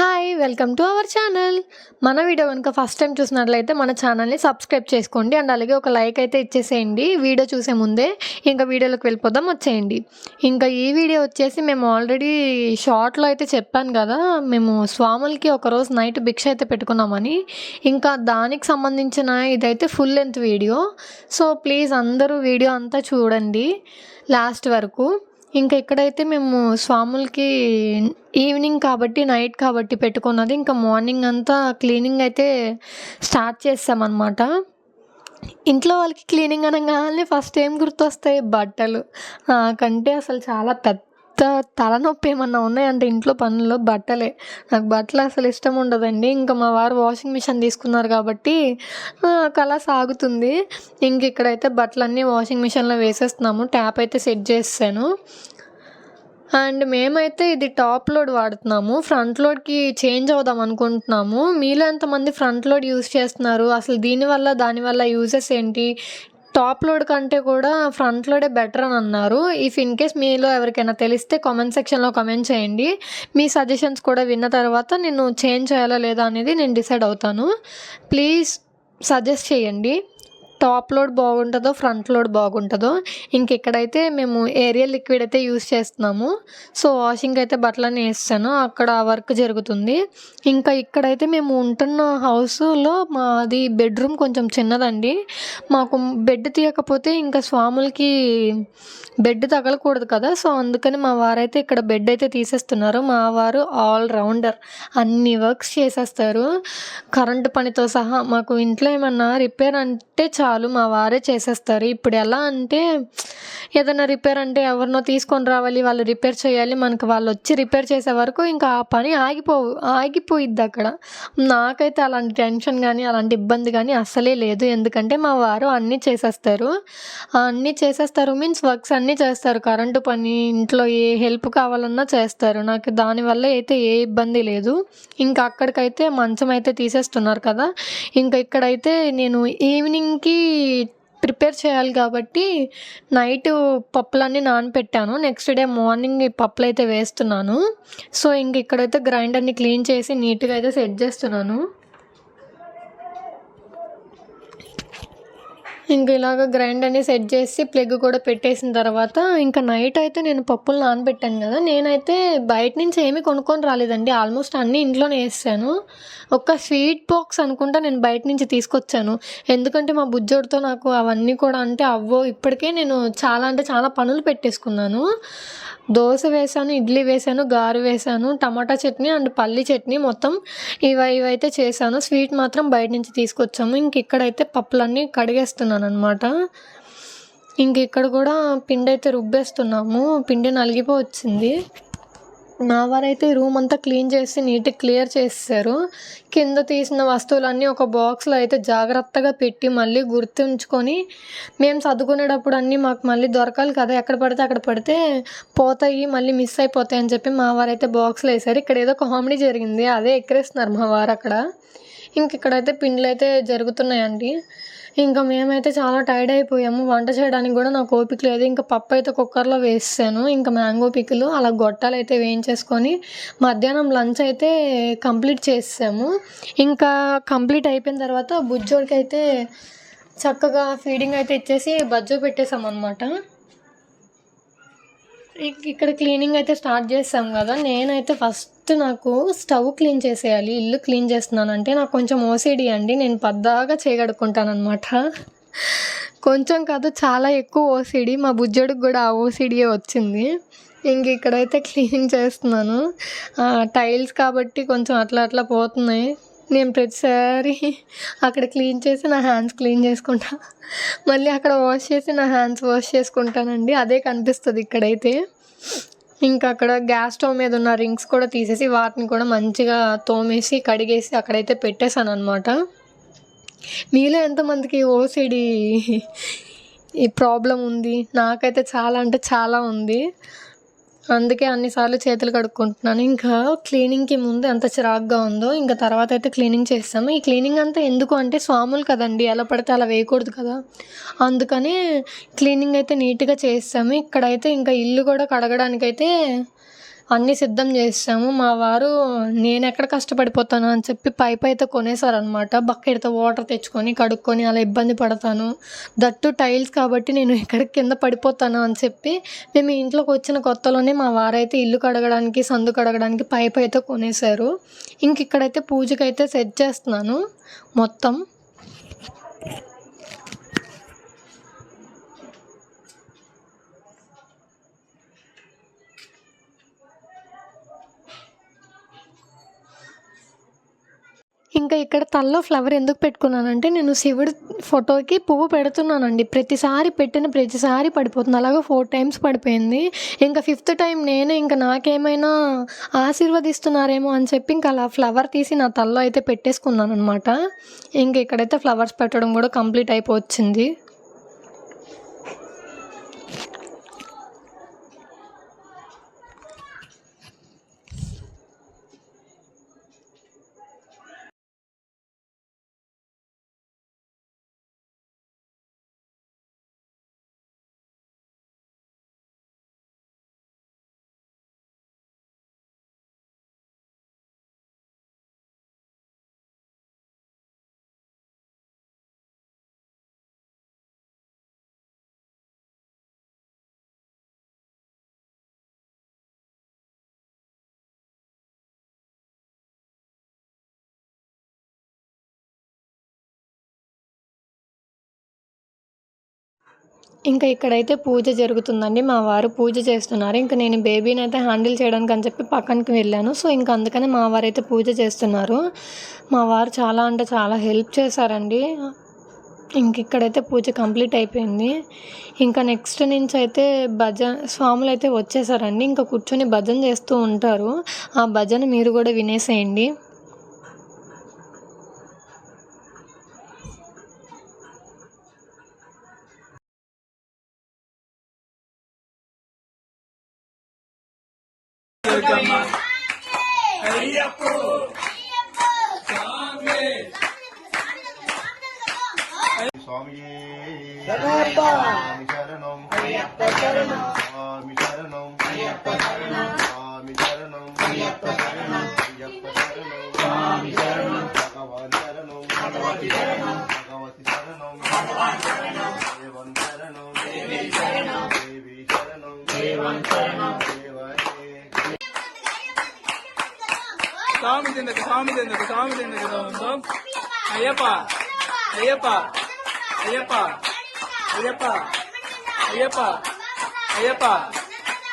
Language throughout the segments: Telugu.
Hi welcome to our channel మన వీడియో కనుక ఫస్ట్ టైం చూసినట్లయితే మన ఛానల్ని సబ్స్క్రైబ్ చేసుకోండి. అండ్ అలాగే ఒక లైక్ అయితే ఇచ్చేసేయండి. వీడియో చూసే ముందే ఇంకా వీడియోలోకి వెళ్ళిపోదాం వచ్చేయండి. ఇంకా ఈ వీడియో వచ్చేసి మేము ఆల్రెడీ షార్ట్లో అయితే చెప్పాను కదా మేము స్వాములకి ఒకరోజు నైట్ భిక్ష అయితే పెట్టుకున్నామని. ఇంకా దానికి సంబంధించిన ఇదైతే full length video so please అందరూ వీడియో అంతా చూడండి లాస్ట్ వరకు. ఇంకా ఇక్కడైతే మేము స్వాములకి ఈవినింగ్ కాబట్టి నైట్ కాబట్టి పెట్టుకున్నది ఇంకా మార్నింగ్ అంతా క్లీనింగ్ అయితే స్టార్ట్ చేస్తామన్నమాట. ఇంట్లో వాళ్ళకి క్లీనింగ్ అనగానే ఫస్ట్ ఏం గుర్తొస్తాయి? బట్టలు. నాకంటే అసలు చాలా పెద్ద తలనొప్పి ఏమన్నా ఉన్నాయంటే ఇంట్లో పనుల్లో బట్టలే. నాకు బట్టలు అసలు ఇష్టం ఉండదండి. ఇంకా మా వారు వాషింగ్ మిషన్ తీసుకున్నారు కాబట్టి అలా సాగుతుంది. ఇంక ఇక్కడైతే బట్టలన్నీ వాషింగ్ మిషన్లో వేసేస్తున్నాము. ట్యాప్ అయితే సెట్ చేసాను అండ్ మేమైతే ఇది టాప్ లోడ్ వాడుతున్నాము. ఫ్రంట్ లోడ్కి చేంజ్ అవుదాం అనుకుంటున్నాము. మీలో ఎంతమంది ఫ్రంట్ లోడ్ యూస్ చేస్తున్నారు? అసలు దీనివల్ల దానివల్ల యూజెస్ ఏంటి? టాప్ లోడ్ కంటే కూడా ఫ్రంట్ లోడే బెటర్ అని అన్నారు. ఇఫ్ ఇన్ కేస్ మీలో ఎవరికైనా తెలిస్తే కామెంట్ సెక్షన్లో కామెంట్ చేయండి. మీ సజెషన్స్ కూడా విన్న తర్వాత నేను చేంజ్ చేయాలా లేదా అనేది నేను డిసైడ్ అవుతాను. ప్లీజ్ సజెస్ట్ చేయండి. టాప్ లోడ్ బాగుంటుందో ఫ్రంట్ లోడ్ బాగుంటుందో ఇంక ఇక్కడైతే మేము ఏరియల్ లిక్విడ్ అయితే యూస్ చేస్తున్నాము సో వాషింగ్ అయితే బట్టలన్నీ వేస్తాను. అక్కడ వర్క్ జరుగుతుంది. ఇంకా ఇక్కడైతే మేము ఉంటున్న హౌస్లో మాది బెడ్రూమ్ కొంచెం చిన్నదండి. మాకు బెడ్ తీయకపోతే ఇంకా స్వాములకి బెడ్ తగలకూడదు కదా సో అందుకని మా వారైతే ఇక్కడ బెడ్ అయితే తీసేస్తున్నారు. మా వారు ఆల్ రౌండర్ అన్ని వర్క్స్ చేసేస్తారు. కరెంటు పనితో సహా మాకు ఇంట్లో ఏమన్నా రిపేర్ అంటే చాలా మా వారే చేసేస్తారు. ఇప్పుడు ఎలా అంటే ఏదైనా రిపేర్ అంటే ఎవరినో తీసుకొని రావాలి వాళ్ళు రిపేర్ చేయాలి మనకు వాళ్ళు వచ్చి రిపేర్ చేసే వరకు ఇంకా ఆ పని ఆగిపోవు ఆగిపోయిద్ది అక్కడ. నాకైతే అలాంటి టెన్షన్ కానీ అలాంటి ఇబ్బంది కానీ అస్సలే లేదు. ఎందుకంటే మా వారు అన్నీ చేసేస్తారు. అన్నీ చేసేస్తారు మీన్స్ వర్క్స్ అన్నీ చేస్తారు. కరెంటు పని ఇంట్లో ఏ హెల్ప్ కావాలన్నా చేస్తారు. నాకు దానివల్ల అయితే ఏ ఇబ్బంది లేదు. ఇంకా అక్కడికైతే మంచం అయితే తీసేస్తున్నారు కదా. ఇంకా ఇక్కడైతే నేను ఈవినింగ్కి ప్రిపేర్ చేయాలి కాబట్టి నైట్ పప్పులన్నీ నానపెట్టాను. నెక్స్ట్ డే మార్నింగ్ ఈ పప్పులు అయితే వేస్తున్నాను. సో ఇంక ఇక్కడైతే గ్రైండర్ని క్లీన్ చేసి నీట్గా అయితే సెట్ చేస్తున్నాను. ఇంక ఇలాగ గ్రైండ్ అని సెట్ చేసి ప్లగ్ కూడా పెట్టేసిన తర్వాత ఇంకా నైట్ అయితే నేను పప్పులు నానబెట్టాను కదా. నేనైతే బయట నుంచి ఏమీ కొనుక్కొని రాలేదండి. ఆల్మోస్ట్ అన్నీ ఇంట్లోనే వేసాను. ఒక స్వీట్ బాక్స్ అనుకుంటా నేను బయట నుంచి తీసుకొచ్చాను. ఎందుకంటే మా బుజ్జోడితో నాకు అవన్నీ కూడా అంటే అవ్వో ఇప్పటికే నేను చాలా అంటే చాలా పనులు పెట్టేసుకున్నాను. దోశ వేసాను ఇడ్లీ వేసాను గారు వేసాను టమాటా చట్నీ అండ్ పల్లి చట్నీ మొత్తం ఇవి ఇవైతే చేశాను. స్వీట్ మాత్రం బయట నుంచి తీసుకొచ్చాము. ఇంక ఇక్కడైతే పప్పులన్నీ కడిగేస్తున్నాను. అనమాట ఇంక ఇక్కడ కూడా పిండి అయితే రుబ్బేస్తున్నాము. పిండి నలిగిపో వచ్చింది మా వారైతే రూమ్ అంతా క్లీన్ చేసి నీట్గా క్లియర్ చేసేసారు కింద తీసిన వస్తువులన్నీ ఒక బాక్స్లో అయితే జాగ్రత్తగా పెట్టి మళ్ళీ గుర్తుంచుకొని మేము చదువుకునేటప్పుడు అన్నీ మాకు మళ్ళీ దొరకాలి కదా ఎక్కడ పడితే అక్కడ పడితే పోతాయి మళ్ళీ మిస్ అయిపోతాయి అని చెప్పి మా వారైతే బాక్స్లో వేసారు ఇక్కడ ఏదో కామెడీ జరిగింది అదే ఎక్కరేస్తున్నారు మా వారు అక్కడ. ఇంక ఇక్కడైతే పిండ్లు అయితే జరుగుతున్నాయండి. ఇంకా మేమైతే చాలా టైర్డ్ అయిపోయాము. వంట చేయడానికి కూడా నాకు ఓపిక లేదు. ఇంకా పప్పు అయితే కుక్కర్లో వేసాను ఇంకా మ్యాంగో పిక్కులు అలా గొట్టాలు అయితే వేయించేసుకొని మధ్యాహ్నం లంచ్ అయితే కంప్లీట్ చేసాము ఇంకా కంప్లీట్ అయిపోయిన తర్వాత బుజ్జోడికి అయితే చక్కగా ఫీడింగ్ అయితే ఇచ్చేసి బజ్జో పెట్టేసాం అనమాట ఇక్కడ క్లీనింగ్ అయితే స్టార్ట్ చేసాం కదా. నేనైతే ఫస్ట్ నాకు స్టవ్ క్లీన్ చేసేయాలి ఇల్లు క్లీన్ చేస్తున్నాను అంటే నాకు కొంచెం ఓసిడి అండి నేను పద్దాగా చేయగడుకుంటానమాట కొంచెం కాదు చాలా ఎక్కువ ఓసిడి మా బుజ్జడికి కూడా ఆ ఓసిడియే వచ్చింది. ఇంక ఇక్కడైతే క్లీన్ చేస్తున్నాను. టైల్స్ కాబట్టి కొంచెం అట్లా అట్లా పోతున్నాయి. నేను ప్రతిసారి అక్కడ క్లీన్ చేసి నా హ్యాండ్స్ క్లీన్ చేసుకుంటా. మళ్ళీ అక్కడ వాష్ చేసి నా హ్యాండ్స్ వాష్ చేసుకుంటానండి అదే కనిపిస్తుంది ఇక్కడైతే. ఇంకా అక్కడ గ్యాస్ స్టవ్ మీద ఉన్న రింగ్స్ కూడా తీసేసి వాటిని కూడా మంచిగా తోమేసి కడిగేసి అక్కడైతే పెట్టేశాను అనమాట మీలో ఎంతమందికి ఓసిడి ఈ ప్రాబ్లం ఉంది? నాకైతే చాలా అంటే చాలా ఉంది. అందుకే అన్నిసార్లు చేతులు కడుక్కుంటున్నాను. ఇంకా క్లీనింగ్కి ముందు ఎంత చిరాగ్గా ఉందో ఇంకా తర్వాత అయితే క్లీనింగ్ చేస్తాము. ఈ క్లీనింగ్ అంతా ఎందుకు అంటే స్వాములు కదండి ఎలా పడితే అలా వేయకూడదు కదా. అందుకని క్లీనింగ్ అయితే నీట్గా చేస్తాము. ఇక్కడైతే ఇంకా ఇల్లు కూడా కడగడానికైతే అన్నీ సిద్ధం చేసాము. మా వారు నేను ఎక్కడ కష్టపడిపోతాను? అని చెప్పి పైప్ అయితే కొనేసారనమాట బకెట్తో వాటర్ తెచ్చుకొని కడుక్కొని అలా ఇబ్బంది పడతాను. దట్టు టైల్స్ కాబట్టి నేను ఎక్కడ కింద పడిపోతాను అని చెప్పి మేము ఇంట్లోకి వచ్చిన కొత్తలోనే మా వారైతే ఇల్లు కడగడానికి సందు కడగడానికి పైప్ అయితే కొనేసారు ఇంక ఇక్కడైతే పూజకైతే సెట్ చేస్తున్నాను మొత్తం. ఇంకా ఇక్కడ తల్లో ఫ్లవర్ ఎందుకు పెట్టుకున్నానంటే నేను శివుడి ఫోటోకి పువ్వు పెడుతున్నానండి. ప్రతిసారి పెట్టిన ప్రతిసారి పడిపోతుంది. అలాగే ఫోర్ టైమ్స్ పడిపోయింది. ఇంకా ఫిఫ్త్ టైం నేనే ఇంకా నాకేమైనా ఆశీర్వదిస్తున్నారేమో అని చెప్పి ఇంకా అలా ఫ్లవర్ తీసి నా తల్లో అయితే పెట్టేసుకున్నాను అనమాట ఇంక ఇక్కడైతే ఫ్లవర్స్ పెట్టడం కూడా కంప్లీట్ అయిపోవచ్చింది. ఇంకా ఇక్కడైతే పూజ జరుగుతుందండి. మా వారు పూజ చేస్తున్నారు. ఇంకా నేను బేబీని అయితే హ్యాండిల్ చేయడానికి అని చెప్పి పక్కనకి వెళ్ళాను. సో ఇంకా అందుకనే మా వారు అయితే పూజ చేస్తున్నారు. మా వారు చాలా అంటే చాలా హెల్ప్ చేశారండి. ఇంక ఇక్కడైతే పూజ కంప్లీట్ అయిపోయింది. ఇంకా నెక్స్ట్ నుంచి అయితే భజన స్వాములు అయితే వచ్చేసారండి. ఇంకా కూర్చొని భజన చేస్తూ ఉంటారు. ఆ భజన మీరు కూడా వినేసేయండి. சுவாமியே சுவாமி சரணம் சுவாமி சரணம் சுவாமி சரணம் ஐயப்ப சரணம் சுவாமி சரணம் பகவான் சரணம் பகவதி சரணம் பகவதி சரணம் பகவான் சரணம் தேவன் சாமி சாமி சாமி ஐயப்பா ஐயப்பா అయ్యప్ప అయ్యప్ప అయ్యప్ప అయ్యప్ప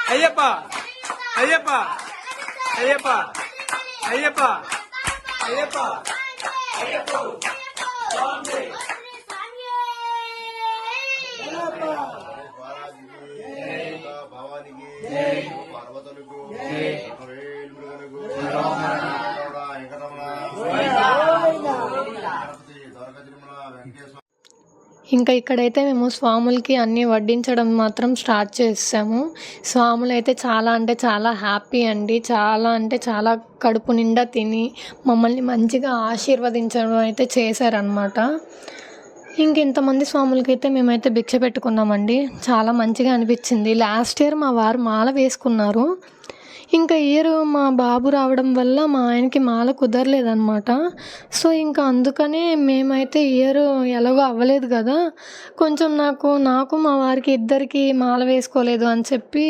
అయ్యప్ప అయ్యప్ప అయ్యప్ప అయ్యప్ప అయ్యప్ప అయ్యప్ప భవానికి పార్వతులకు ఇంకా ఇక్కడైతే మేము స్వాములకి అన్నీ వడ్డించడం మాత్రం స్టార్ట్ చేసాము. స్వాములు అయితే చాలా అంటే చాలా హ్యాపీ అండి. చాలా అంటే చాలా కడుపు నిండా తిని మమ్మల్ని మంచిగా ఆశీర్వదించడం అయితే చేశారనమాట ఇంక ఇంతమంది స్వాములకి అయితే మేమైతే భిక్ష పెట్టుకున్నామండి. చాలా మంచిగా అనిపించింది. లాస్ట్ ఇయర్ మా వారు మాల వేసుకున్నారు. ఇంకా ఇయర్ మా బాబు రావడం వల్ల మా ఆయనకి మాల కుదరలేదనమాట సో ఇంకా అందుకనే మేమైతే ఇయర్ ఎలాగో అవ్వలేదు కదా. కొంచెం నాకు నాకు మా వారికి ఇద్దరికి మాల వేసుకోలేదు అని చెప్పి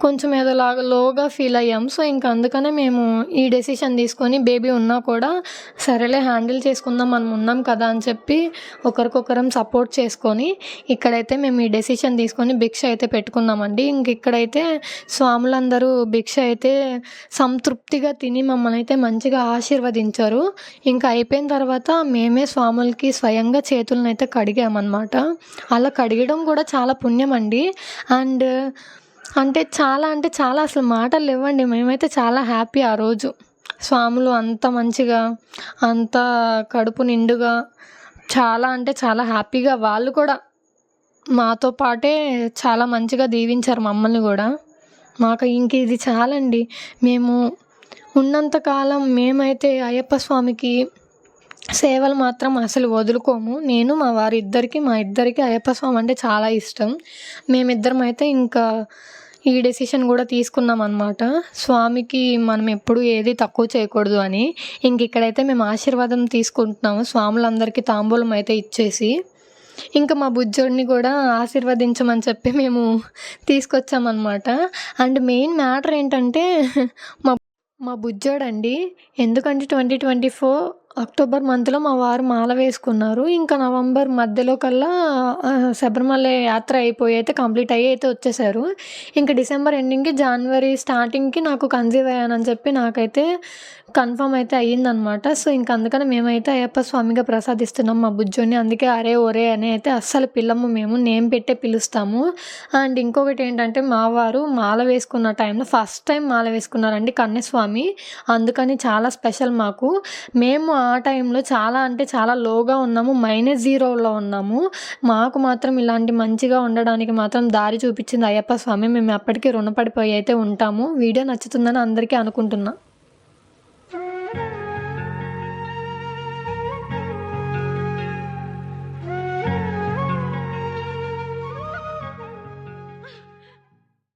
కొంచెం ఏదోలాగా లోగా ఫీల్ అయ్యాం. సో ఇంకా అందుకనే మేము ఈ డెసిషన్ తీసుకొని బేబీ ఉన్నా కూడా సరేలే హ్యాండిల్ చేసుకుందాం మనం ఉన్నాం కదా అని చెప్పి ఒకరికొకరం సపోర్ట్ చేసుకొని ఇక్కడైతే మేము ఈ డెసిషన్ తీసుకొని భిక్ష అయితే పెట్టుకున్నామండి. ఇంక ఇక్కడైతే స్వాములందరూ భిక్ష అయితే అయితే సంతృప్తిగా తిని మమ్మల్ని అయితే మంచిగా ఆశీర్వదించారు. ఇంకా అయిపోయిన తర్వాత మేమే స్వాములకి స్వయంగా చేతులను అయితే కడిగామన్నమాట. అలా కడిగడం కూడా చాలా పుణ్యం అండి అండ్ అంటే చాలా అంటే చాలా అసలు మాటలు లేవండి. మేమైతే చాలా హ్యాపీ ఆ రోజు. స్వాములు అంత మంచిగా అంత కడుపు నిండుగా చాలా అంటే చాలా హ్యాపీగా వాళ్ళు కూడా మాతో పాటే చాలా మంచిగా దీవించారు మమ్మల్ని కూడా. మాకు ఇంక ఇది చాలండి. మేము ఉన్నంతకాలం మేమైతే అయ్యప్ప స్వామికి సేవలు మాత్రం అసలు వదులుకోము. నేను మా వారిద్దరికి మా ఇద్దరికి అయ్యప్ప స్వామి అంటే చాలా ఇష్టం. మేమిద్దరం అయితే ఇంకా ఈ డెసిషన్ కూడా తీసుకున్నాం అనమాట స్వామికి మనం ఎప్పుడు ఏది తక్కువ చేయకూడదు అని. ఇంక ఇక్కడైతే మేము ఆశీర్వాదం తీసుకుంటున్నాము. స్వాములందరికీ తాంబూలం అయితే ఇచ్చేసి. ఇంకా మా బుజ్జోడిని కూడా ఆశీర్వదించమని చెప్పి మేము తీసుకొచ్చామన్నమాట. అండ్ మెయిన్ మ్యాటర్ ఏంటంటే మా మా బుజ్జోడండి ఎందుకంటే ట్వంటీ ట్వంటీ ఫోర్ అక్టోబర్ మంత్లో మా వారు మాల వేసుకున్నారు. ఇంకా నవంబర్ మధ్యలో కల్లా శబరిమల యాత్ర అయిపోయి అయితే కంప్లీట్ అయ్యి అయితే వచ్చేసారు. ఇంకా డిసెంబర్ ఎండింగ్కి జనవరి స్టార్టింగ్కి నాకు కన్సీవ్ అయ్యానని చెప్పి నాకైతే కన్ఫర్మ్ అయితే అయ్యిందనమాట. సో ఇంక అందుకని మేమైతే అయ్యప్ప స్వామిగా ప్రసాదిస్తున్నాం మా బుజ్జోని అందుకే అరే ఒరే అని అయితే అస్సలు పిల్లము మేము నేమ్ పెట్టే పిలుస్తాము. అండ్ ఇంకొకటి ఏంటంటే మా వారు మాల వేసుకున్న టైంలో ఫస్ట్ టైం మాల వేసుకున్నారండి కన్నస్వామి అందుకని చాలా స్పెషల్ మాకు. మేము ఆ టైంలో చాలా అంటే చాలా లోగా ఉన్నాము మైనస్ జీరోలో ఉన్నాము. మాకు మాత్రం ఇలాంటి మంచిగా ఉండడానికి మాత్రం దారి చూపించింది అయ్యప్ప స్వామి. మేము అప్పటికి రుణపడిపోయి అయితే ఉంటాము. వీడియో నచ్చుతుందని అందరికీ అనుకుంటున్నాను